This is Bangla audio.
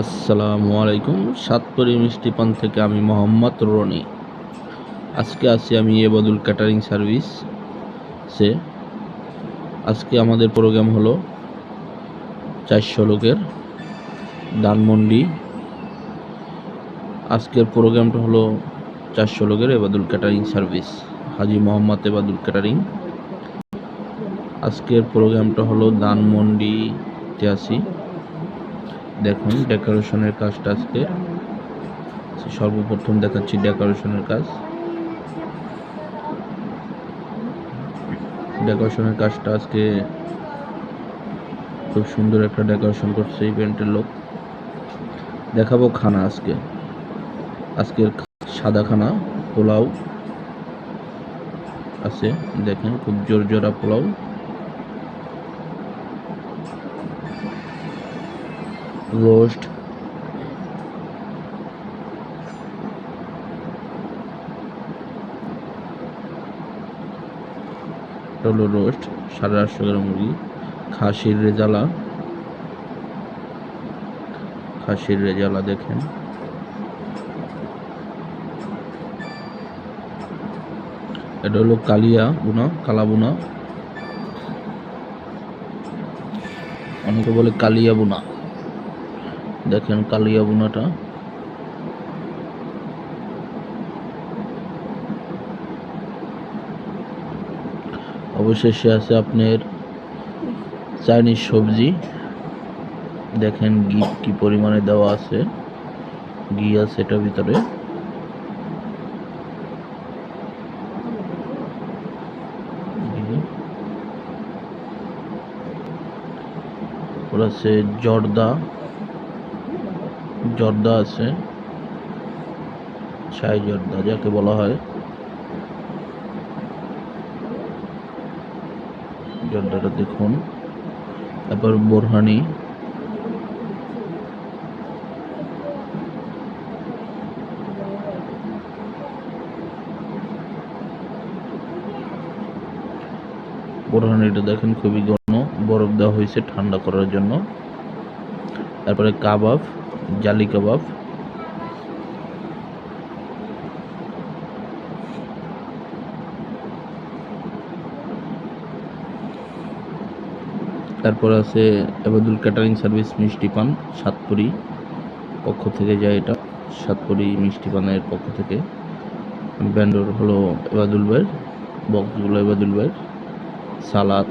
আসসালামু আলাইকুম। সাতপুরি মিষ্টি পান থেকে আমি মোহাম্মদ রনি। আজকে আছি আমি এবদুল ক্যাটারিং সার্ভিস সে। আজকে আমাদের প্রোগ্রাম হলো চারশো লোকের ধানমন্ডি। আজকের প্রোগ্রামটা হলো চারশো লোকের Ebadul catering service, Haji Mohammad Ebadul catering. আজকের প্রোগ্রামটা হলো ধানমন্ডিতে আছি। দেখুন ডেকোরেশনের কাজটা আজকে। সর্বপ্রথম দেখাচ্ছি ডেকোরেশনের কাজ। ডেকোরেশনের কাজটা আজকে খুব সুন্দর একটা ডেকোরেশন করছে ইভেন্টের লোক। দেখাবো খানা আজকে। আজকের সাদা খানা, পোলাও। আছে, দেখেন, খুব জোর জোড়া পোলাও। এটা হলো রোস্ট সাড়ে আটশো গ্রাম মুরগি। খাসির রেজালা খাসির রেজালা দেখেন। এটা হলো কালিয়া বুনা, কালা বুনা। অনেকে বলে কালিয়া বুনা। দেখেন কালিয়া বুনাটা। অবশেষে আছে আপনার চাইনিজ সবজি। দেখেন ঘি কি পরিমাণে দেওয়া আছে। ঘি আছে এটার ভিতরে। আছে জর্দা। জর্দা আছে। ছাই জর্দা, যাকে বলা হয়। জর্দাটা দেখুন। তারপর বোরহানি। বোরহানিটা দেখেন খুবই ঘন। বরফ দেওয়া হয়েছে ঠান্ডা করার জন্য। তারপরে কাবাব। জালি কাবাব। তারপর আছে এবাদুল ক্যাটারিং সার্ভিস মিষ্টি পান, সাতপুরি পক্ষ থেকে যায় এটা, সাতপুরি মিষ্টি পানের পক্ষ থেকে। ব্যান্ডর হলো এবাদুল ভাইয়ের, বক্সগুলো এবাদুল ভাইয়ের। সালাদ।